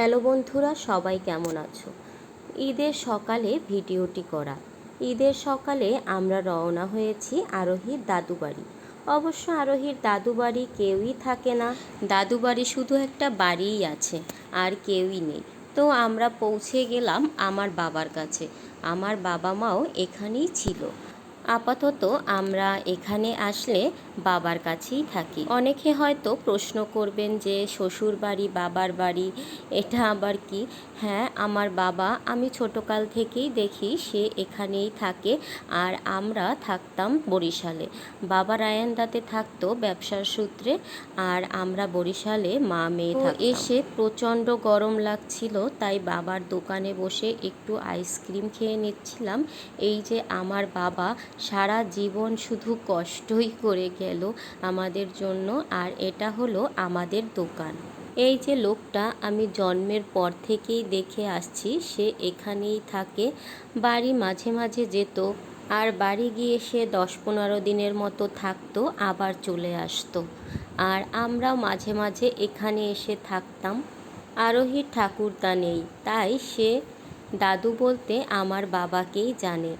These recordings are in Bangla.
হ্যালো বন্ধুরা, সবাই কেমন আছো? ঈদের সকালে ভিডিওটি করা। ঈদের সকালে আমরা রওনা হয়েছি আরোহীর দাদু বাড়ি। অবশ্য আরোহীর দাদু বাড়ি কেউই থাকে না। দাদু বাড়ি শুধু একটা বাড়িই আছে, আর কেউই নেই। তো আমরা পৌঁছে গেলাম আমার বাবার কাছে। আমার বাবা মাও এখানেই ছিল। আপাতত আমরা এখানে আসলে বাবার কাছেই থাকি। অনেকে হয়তো প্রশ্ন করবেন যে শ্বশুর বাড়ি বাবার বাড়ি এটা আবার কি? হ্যাঁ আমার বাবা আমি ছোটকাল থেকেই দেখি সে এখানেই থাকে আর আমরা থাকতাম বরিশালে। বাবা রায়ান্দাতে থাকতো ব্যবসার সূত্রে আর আমরা বরিশালে মা মেয়ে এসে প্রচণ্ড গরম লাগছিল তাই বাবার দোকানে বসে একটু আইসক্রিম খেয়ে নিচ্ছিলাম। এই যে আমার বাবা সারা জীবন শুধু কষ্টই করে গেল আমাদের জন্য, আর এটা হলো আমাদের দোকান। এই যে লোকটা আমি জন্মের পর থেকেই দেখে আসছি, সে এখানেই থাকে, বাড়ি মাঝে মাঝে যেত, আর বাড়ি গিয়ে সে দশ পনেরো দিনের মতো থাকতো, আবার চলে আসতো। আর আমরাও মাঝে মাঝে এখানে এসে থাকতাম। আরোহীর ঠাকুরদা নেই, তাই সে দাদু বলতে আমার বাবাকেই জানে,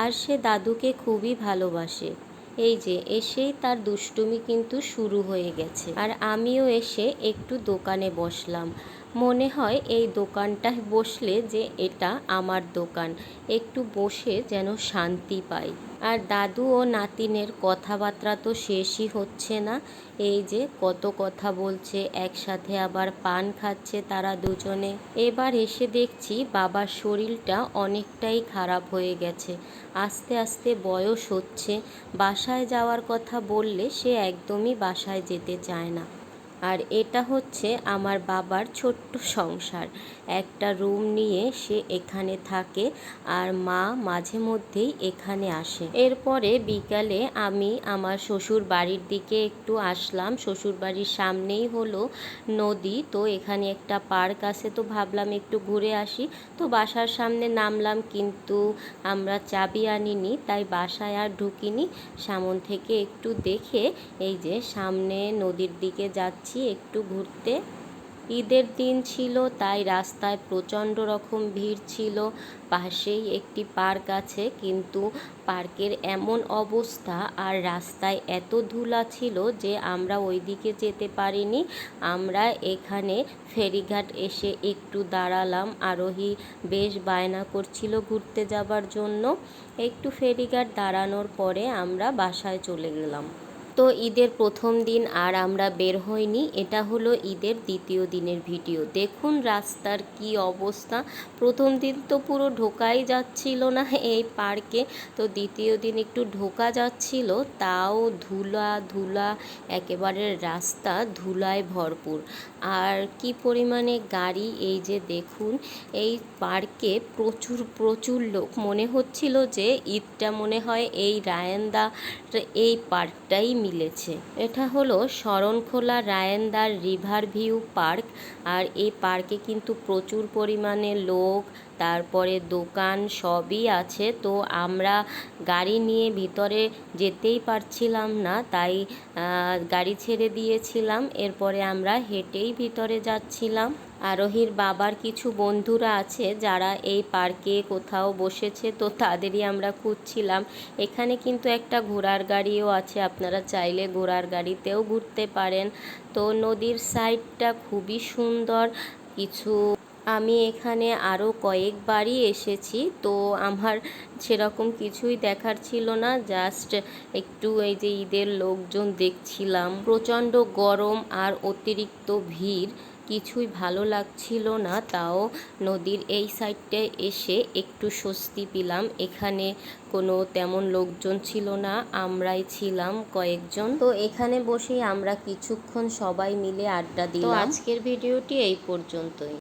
আর সে দাদুকে খুবই ভালোবাসে। এই যে এসেই তার দুষ্টুমি কিন্তু শুরু হয়ে গেছে। আর আমিও এসে একটু দোকানে বসলাম। মনে হয় এই দোকানটায় বসলে যে এটা আমার দোকান। একটু বসে যেন শান্তি পাই। আর দাদু ও নাতিনের কথাবার্তা তো শেষই হচ্ছে না। এই যে কত কথা বলছে, একসাথে আবার পান খাচ্ছে তারা দুজনে। এবার এসে দেখছি বাবার শরীরটা অনেকটাই খারাপ হয়ে গেছে। আস্তে আস্তে বয়স হচ্ছে। বাসায় যাওয়ার কথা বললে সে একদমই বাসায় যেতে চায় না। আর এটা হচ্ছে আমার বাবার ছোট্ট সংসার। একটা রুম নিয়ে সে এখানে থাকে আর মা মাঝে মধ্যেই এখানে আসে। এরপরে বিকালে আমি আমার শ্বশুর বাড়ির দিকে একটু আসলাম। শ্বশুর বাড়ির সামনেই হলো নদী। তো এখানে একটা পার্ক আছে। তো ভাবলাম একটু ঘুরে আসি। তো বাসার সামনে নামলাম কিন্তু আমরা চাবি আনিনি, তাই বাসায় আর ঢুকিনি। সামন থেকে একটু দেখে এই যে সামনে নদীর দিকে যাচ্ছি। একটু ঘুরতে। ঈদের দিন ছিল, তাই রাস্তায় প্রচণ্ড রকম ভিড় ছিল। পাশেই একটি পার্ক আছে, কিন্তু পার্কের এমন অবস্থা আর রাস্তায় এত ধুলা ছিল যে আমরা ওই দিকে যেতে পারিনি। আমরা এখানে ফেরিঘাট এসে একটু দাঁড়ালাম। আরোহী বেশ বায়না করছিল ঘুরতে যাবার জন্য। একটু ফেরিঘাট দাঁড়ানোর পরে আমরা বাসায় চলে গেলাম। তো ঈদের প্রথম দিন আর আমরা বের হইনি, এটা হলো ঈদের দ্বিতীয় দিনের ভিডিও। দেখুন রাস্তার কি অবস্থা। প্রথম দিন তো পুরো ঢোকাই যাচ্ছিল না এই পার্কে, তো দ্বিতীয় দিন একটু ঢোকা যাচ্ছিল, তাও ধুলা ধুলা, একেবারে রাস্তা ধুলায় ভরপুর। আর কি পরিমাণে গাড়ি, এই যে দেখুন, এই পার্কে প্রচুর প্রচুর লোক। মনে হচ্ছিল যে ঈদটা মনে হয় এই রায়ান্দা এই পার্কটাই মিলেছে। এটা হলো শরণখোলা রায়েন্দার রিভার ভিউ পার্ক আর এই পার্কে কিন্তু প্রচুর পরিমাণে লোক, তারপরে দোকান সবই আছে। তো আমরা গাড়ি নিয়ে ভিতরে যেতেই পারছিলাম না, তাই গাড়ি ছেড়ে দিয়েছিলাম। এরপরে আমরা হেঁটেই ভিতরে যাচ্ছিলাম। আরোহীর বাবার কিছু বন্ধুরা আছে যারা এই পার্কে কোথাও বসেছে, তো তাদেরই আমরা খুঁজছিলাম। এখানে কিন্তু একটা ঘোড়ার গাড়িও আছে, আপনারা চাইলে ঘোড়ার গাড়িতেও ঘুরতে পারেন। তো নদীর সাইডটা খুবই সুন্দর, কিছু আমি এখানে আরও কয়েকবারই এসেছি তো আমার সেরকম কিছুই দেখার ছিল না জাস্ট একটু এই যে ঈদের লোকজন দেখছিলাম। প্রচণ্ড গরম আর অতিরিক্ত ভিড় কিছুই ভালো লাগছিল না তাও নদীর এই সাইডটায় এসে একটু স্বস্তি পেলাম। এখানে কোনো তেমন লোকজন ছিল না আমরাই ছিলাম কয়েকজন। তো এখানে বসেই আমরা কিছুক্ষণ সবাই মিলে আড্ডা দিলাম। আজকের ভিডিওটি এই পর্যন্তই।